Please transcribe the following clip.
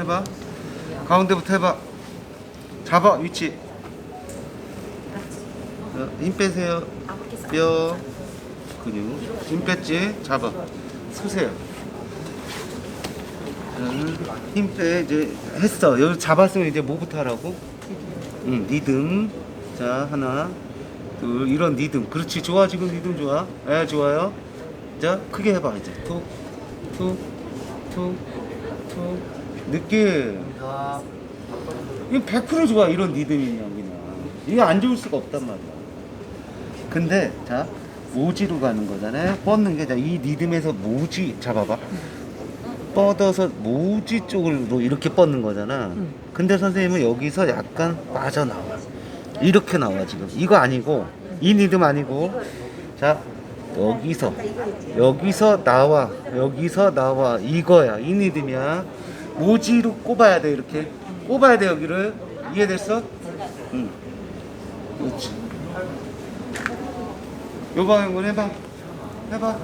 해봐. 가운데부터 해봐. 잡아 위치. 어, 힘 빼세요. 뼈 근육. 힘 뺐지? 잡아. 서세요. 응, 힘 빼. 이제 했어. 여기 잡았으면 이제 뭐부터 하라고? 응, 리듬. 자, 하나, 둘, 이런 리듬. 그렇지. 좋아. 지금 리듬 좋아. 예, 좋아요. 자, 크게 해봐, 이제. 툭, 툭, 툭, 툭. 느낌. 이거 100% 좋아. 이런 리듬이면 그냥. 이거 안 좋을 수가 없단 말이야. 근데, 자, 모지로 가는 거잖아요. 뻗는 게, 자, 이 리듬에서 모지 잡아봐. 뻗어서 모지 쪽으로 이렇게 뻗는 거잖아. 근데 선생님은 여기서 약간 빠져나와. 이렇게 나와 지금. 이거 아니고 이 리듬 아니고 자 여기서 여기서 나와 여기서 나와 이거야 이 리듬이야. 모지로 꼽아야 돼 이렇게 꼽아야 돼 여기를 이해됐어? 응. 그렇지. 요 방향으로 해봐. 해봐.